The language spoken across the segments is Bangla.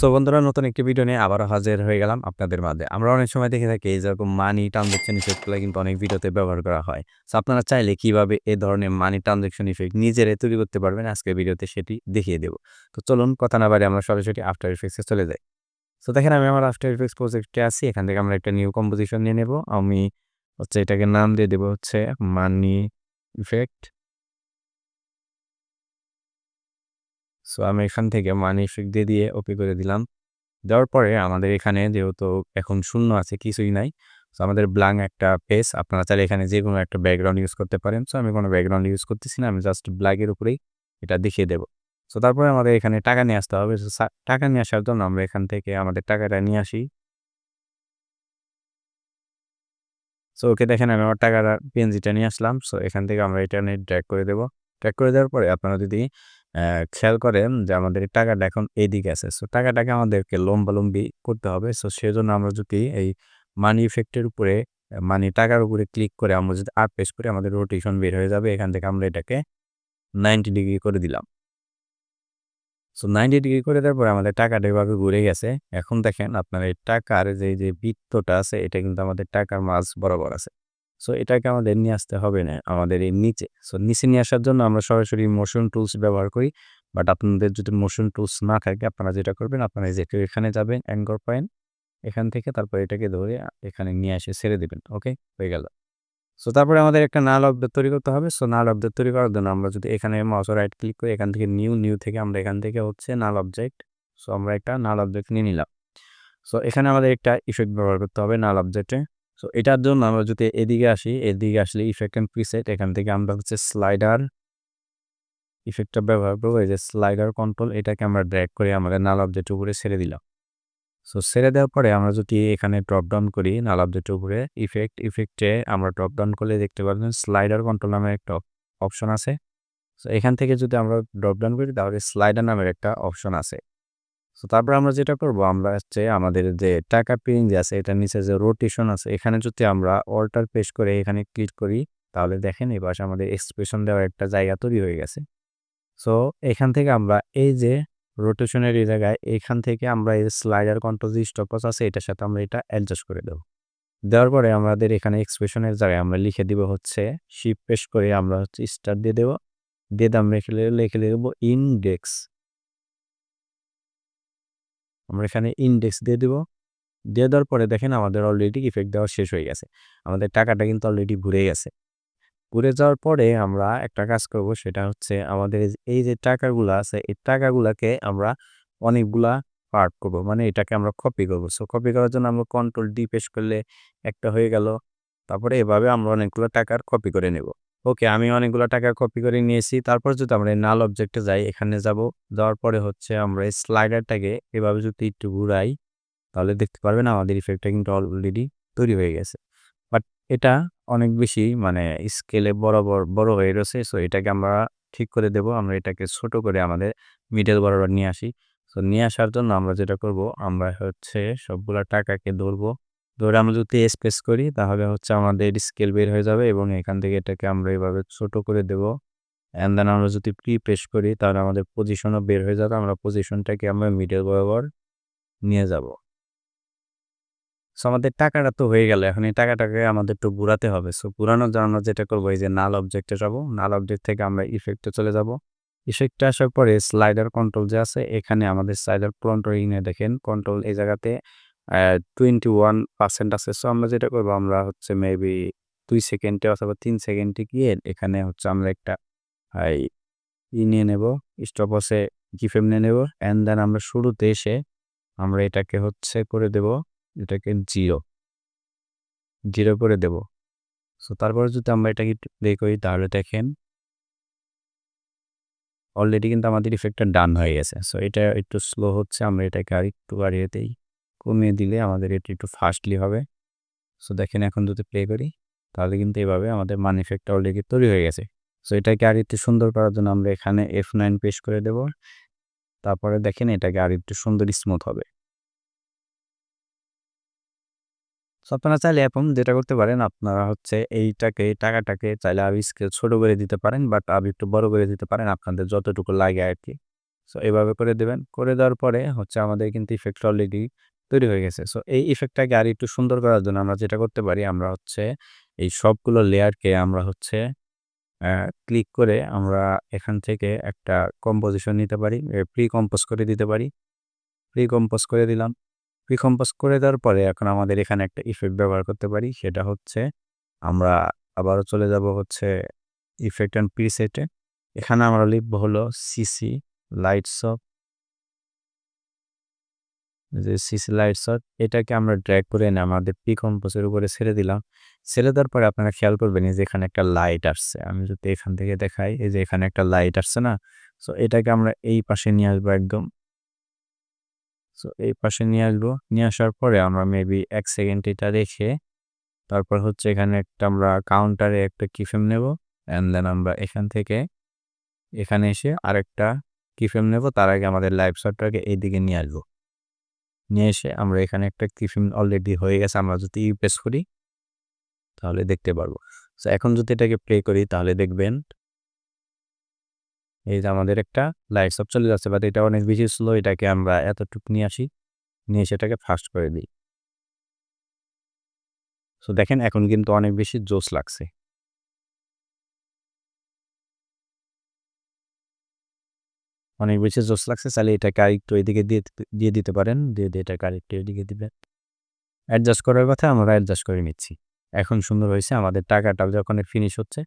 সো বন্ধুরা, নতুন একটি ভিডিও নিয়ে আবারও হাজির হয়ে গেলাম আপনাদের মাঝে। আমরা অনেক সময় দেখে থাকি যেরকম মানি ট্রানজেকশন ইফেক্টগুলো কিন্তু অনেক ভিডিওতে ব্যবহার করা হয়। সো আপনারা চাইলে কীভাবে এই ধরনের মানি ট্রানজেকশন ইফেক্ট নিজেরাই তৈরি করতে পারবেন? আজকের ভিডিওতে সেটি দেখিয়ে দেবো। তো চলুন, কথা না বাড়ি আমরা সরাসরি আফটার ইফেক্টসে চলে যাই। সো দেখেন, আমি আমার আফটার ইফেক্টস প্রজেক্টে আছি। এখান থেকে আমরা একটা নিউ কম্পোজিশন নিয়ে নেব। আমি হচ্ছে এটাকে নাম দিয়ে দেবো হচ্ছে মানি ইফেক্ট সো আমি এখান থেকে মানি ইফেক্ট দিয়ে দিয়ে ওকে করে দিলাম। দেওয়ার পরে আমাদের এখানে যেহেতু এখন শূন্য আছে, কিছুই নাই, সো আমাদের ব্লাং একটা পেজ আপনারা চাইলে এখানে যে কোনো একটা ব্যাকগ্রাউন্ড ইউজ করতে পারেন। সো আমি কোনো ব্যাকগ্রাউন্ড ইউজ করতেছি না, আমি জাস্ট ব্ল্যাকের উপরেই এটা দেখিয়ে দেবো। সো তারপরে আমাদের এখানে টাকা নিয়ে আসতে হবে। টাকা নিয়ে আসার জন্য আমরা এখান থেকে আমাদের টাকাটা নিয়ে আসি। সো ওকে, দেখেন আমি আমার টাকাটা পিএনজিটা নিয়ে আসলাম। সো এখান থেকে আমরা এটা নিয়ে ড্র্যাগ করে দেবো। ট্র্যাক করে দেওয়ার পরে আপনারা যদি খেয়াল করেন যে আমাদের টাকাটা এখন এইদিকে আছে। সো টাকাটাকে আমাদেরকে লম্বালম্বি করতে হবে। সো সেজন্য আমরা যদি এই মানি ইফেক্টের উপরে মানি টাকার উপরে ক্লিক করে আমরা যদি আপ পেস করি আমাদের রোটেশন বের হয়ে যাবে, এখান থেকে আমরা এটাকে নাইনটি ডিগ্রি করে দিলাম। সো নাইনটি ডিগ্রি করে দেওয়ার পরে আমাদের টাকাটা এভাবে ঘুরে গেছে। এখন দেখেন আপনার এই টাকার যে যে বৃত্তটা আছে, এটা কিন্তু আমাদের টাকার মাঝ বরাবর আছে। সো এটাকে আমাদের নিয়ে আসতে হবে না, আমাদের এই নিচে। সো নিচে নিয়ে আসার জন্য আমরা সরাসরি মোশন টুলস ব্যবহার করি। বাট আপনাদের যদি মোশন টুলস না থাকে, আপনারা যেটা করবেন, আপনারা যে এখানে যাবেন অ্যাঙ্কর পয়েন্ট এখান থেকে তারপর এটাকে ধরে এখানে নিয়ে এসে ছেড়ে দেবেন ওকে হয়ে গেল। সো তারপরে আমাদের একটা নাল অবজেক্ট তৈরি করতে হবে। সো নাল অবজেক্ট তৈরি করার জন্য আমরা যদি এখানে মাউস রাইট ক্লিক করি এখান থেকে নিউ নিউ থেকে আমরা এখান থেকে হচ্ছে নাল অবজেক্ট সো আমরা একটা নাল অবজেক্ট নিয়ে নিলাম। সো এখানে আমাদের একটা ইফেক্ট ব্যবহার করতে হবে নাল অবজেক্টে সো এটার জন্য আমরা যদি এদিকে আসি, এদিকে আসলে ইফেক্ট অ্যান্ড প্রিসেট এখান থেকে আমরা হচ্ছে স্লাইডার ইফেক্টটা ব্যবহার করব। এই যে স্লাইডার কন্ট্রোল এটাকে আমরা ড্র্যাগ করে আমাদের নাল অবজেক্টের উপরে ছেড়ে দিলাম। সো ছেড়ে দেওয়ার পরে আমরা যদি এখানে ড্রপ ডাউন করি নাল অবজেক্টের উপরে ইফেক্ট ইফেক্টে আমরা ড্রপ ডাউন করলে দেখতে পারবেন স্লাইডার কন্ট্রোল নামের একটা অপশন আছে। সো এখান থেকে যদি আমরা ড্রপ ডাউন করি, তাহলে স্লাইডার নামের একটা অপশন আছে। সো তারপর আমরা যেটা করব, আমরা হচ্ছে আমাদের যে টাকা পিং যে আছে, এটার নিচে যে রোটেশন আছে, এখানে যদি আমরা অল্টার পেশ করে এখানে ক্লিক করি, তাহলে দেখেন এই পাশে আমাদের এক্সপ্রেশন দেওয়ার একটা জায়গা তৈরি হয়ে গেছে। সো এখান থেকে আমরা এই যে রোটেশনের এই জায়গায়, এখান থেকে আমরা এই স্লাইডার কন্ট্রোল যে আছে, এটার সাথে আমরা এটা অ্যাডজাস্ট করে দেবো। দেওয়ার পরে আমাদের এখানে এক্সপ্রেশনের জায়গায় আমরা লিখে দিব হচ্ছে শিপ পেশ করে আমরা হচ্ছে স্টার দিয়ে দেবো। দিয়ে দাম রেখে লিখে দেবো ইনডেক্স আমরা এখানে ইনডেক্স দিয়ে দিব। দিয়ে দেওয়ার পরে দেখেন আমাদের অলরেডি ইফেক্ট দেওয়া শেষ হয়ে গেছে। আমাদের টাকাটা কিন্তু অলরেডি ঘুরে গেছে। ঘুরে যাওয়ার পরে আমরা একটা কাজ করব, সেটা হচ্ছে আমাদের এই যে- টাকাগুলো আছে, এই টাকাগুলোকে আমরা অনেকগুলা পার্ট করব। মানে এটাকে আমরা কপি করব। সো কপি করার জন্য আমরা কন্ট্রোল ডি পেশ করলে একটা হয়ে গেল। তারপরে এভাবে আমরা অনেকগুলো টাকার কপি করে নেব। ওকে, আমি অনেকগুলো টাকা কপি করে নিয়েছি। তারপর যদি আমরা নাল অবজেক্টে যাই, এখানে যাব। যাওয়ার পরে হচ্ছে আমরা স্লাইডারটাকে এভাবে যদি একটু ঘুরাই, তাহলে দেখতে পারবেন আমাদের ইফেক্টটা কিন্তু অলরেডি তৈরি হয়ে গেছে। বাট এটা অনেক বেশি মানে স্কেলে বরাবর বড় হয়ে রয়েছে। সো এটাকে আমরা ঠিক করে দেব। আমরা এটাকে ছোট করে আমাদের মিডল বরাবর নিয়ে আসি। সো নিয়ে আসার জন্য আমরা যেটা করব, আমরা হচ্ছে সবগুলা টাকাকে ধরবো। ধরে আমরা যদি স্পেস করি, তাহলে হচ্ছে আমাদের স্কেল বের হয়ে যাবে এবং এখান থেকে এটাকে আমরা এভাবে ছোট করে দেব। অ্যান্ড দেন আমরা যদি প্রি প্রেস করি, তাহলে আমাদের পজিশনও বের হয়ে যাবে। আমরা পজিশনটাকে আমরা মিডল বরাবর নিয়ে যাব। সো আমাদের টাকাটা তো হয়ে গেল। এখন এই টাকাটাকে আমাদের একটু ঘুরাতে হবে। সো ঘুরানোর জন্য আমরা যেটা করব, এই যে নাল অবজেক্টে যাব। নাল অবজেক্ট থেকে আমরা ইফেক্টে চলে যাব। ইফেক্টে আসার পরে স্লাইডার কন্ট্রোল যে আছে, এখানে আমাদের স্লাইডার কন্ট্রোলিংয়ে দেখেন কন্ট্রোল এই জায়গাতে টোয়েন্টি ওয়ান পার্সেন্ট আছে। সো আমরা যেটা করব, আমরা হচ্ছে মেবি দুই সেকেন্ডে অথবা তিন সেকেন্ডে গিয়ে এখানে হচ্ছে আমরা একটা ই নিয়ে নেব স্টপসে কিফেম নিয়ে নেব অ্যান্ড দেন আমরা শুরুতে এসে আমরা এটাকে হচ্ছে করে দেব, এটাকে জিরো জিরো করে দেব। সো তারপরে যদি আমরা এটাকে প্লে করি, তাহলে দেখেন অলরেডি কিন্তু আমাদের ইফেক্টটা ডান হয়ে গেছে। সো এটা একটু স্লো হচ্ছে, আমরা এটাকে আর একটু বাড়িয়ে দিই। কমিয়ে দিলে আমাদের এটা একটু ফাস্টলি হবে। সো দেখেন এখন যদি প্লে করি, তাহলে কিন্তু এভাবে আমাদের মান ইফেক্টটা অলরেডি তৈরি হয়ে গেছে। সো এটাকে আর একটু সুন্দর করার জন্য আমরা এখানে এফ নাইন পেশ করে দেব। তারপরে দেখেন এটাকে আর একটু সুন্দর স্মুথ হবে। সো আপনারা চাইলে এখন যেটা করতে পারেন, আপনারা হচ্ছে এইটাকে, টাকাটাকে চাইলে আরও স্কেল ছোট করে দিতে পারেন বাট আরও একটু বড় করে দিতে পারেন আপনাদের যতটুকু লাগে আর কি। সো এভাবে করে দেবেন। করে দেওয়ার পরে হচ্ছে আমাদের কিন্তু ইফেক্ট অলরেডি তৈরি হয়ে গেছে। সো এই ইফেক্টটাকে আর একটু সুন্দর করার জন্য আমরা যেটা করতে পারি, আমরা হচ্ছে এই সবগুলো লেয়ারকে আমরা হচ্ছে ক্লিক করে আমরা এখান থেকে একটা কম্পোজিশন নিতে পারি প্রি কম্পোজ করে দিতে পারি। প্রি কম্পোজ করে দিলাম। প্রি কম্পোজ করে দেওয়ার পরে এখন আমাদের এখানে একটা ইফেক্ট ব্যবহার করতে পারি, সেটা হচ্ছে আমরা আবারও চলে যাব হচ্ছে ইফেক্ট অ্যান্ড প্রিসেটে এখানে আমরা লিখব হলো সিসি লাইটস অফ যে সিসি লাইট অফ এটাকে আমরা ড্র্যাগ করে এনে আমাদের পি কম্পোজের উপরে ছেড়ে দিলাম। ছেড়ে দেওয়ার পরে আপনারা খেয়াল করবেন যে এখানে একটা লাইট আসছে। আমি যদি এখান থেকে দেখাই, এই যে এখানে একটা লাইট আসছে না? সো এটাকে আমরা এই পাশে নিয়ে আসব একদম। সো এই পাশে নিয়ে আসব। নিয়ে আসার পরে আমরা মেবি এক সেকেন্ড এটা রেখে, তারপর হচ্ছে এখানে একটা আমরা কাউন্টারে একটা কিফেম নেব। অ্যান্ড দেন আমরা এখান থেকে, এখানে এসে আরেকটা কিফেম নেব। তার আগে আমাদের লাইভ শটটাকে এইদিকে নিয়ে আসব। নিয়ে এসে আমরা এখানে একটা কিফিম অলরেডি হয়ে গেছে, আমরা যদি ইউপেস করি, তাহলে দেখতে পারব। সো এখন যদি এটাকে প্লে করি, তাহলে দেখবেন এই যে আমাদের একটা লাইট সব চলে যাচ্ছে বাট এটা অনেক বেশি স্লো এটাকে আমরা এতটুকু নিয়ে আসি, নিয়ে সেটাকে ফাস্ট করে দিই। সো দেখেন, এখন কিন্তু অনেক বেশি জোস লাগছে। অনেক বেশি জোস লাগছে তাহলে এটাকে আরেকটু এদিকে দিয়ে দিয়ে দিতে পারেন, দিয়ে দিয়ে এটাকে আরেকটু এদিকে দিবেন। অ্যাডজাস্ট করার কথা আমরা অ্যাডজাস্ট করে নিচ্ছি। এখন সুন্দর হয়েছে, আমাদের টাকাটা যখন ফিনিশ হচ্ছে,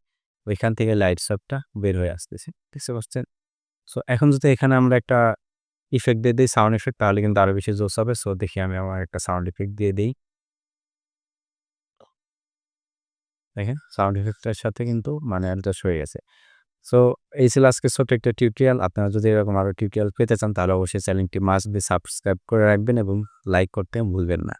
ওইখান থেকে লাইট সবটা বের হয়ে আসতেছে বুঝতে পারছেন সো এখন যদি এখানে আমরা একটা ইফেক্ট দিয়ে দিই সাউন্ড ইফেক্ট তাহলে কিন্তু আরও বেশি জোস হবে। সো দেখি আমি আমার একটা সাউন্ড ইফেক্ট দিয়ে দিই। দেখেন সাউন্ড ইফেক্টের সাথে কিন্তু মানে অ্যাডজাস্ট হয়ে গেছে। সো এই ছিল আজকে ছোট্ট একটা টিউটোরিয়াল আপনারা যদি এরকম আরও টিউটোরিয়াল পেতে চান, তাহলে অবশ্যই চ্যানেলটি মাস্ট বি সাবস্ক্রাইব করে রাখবেন এবং লাইক করতে ভুলবেন না।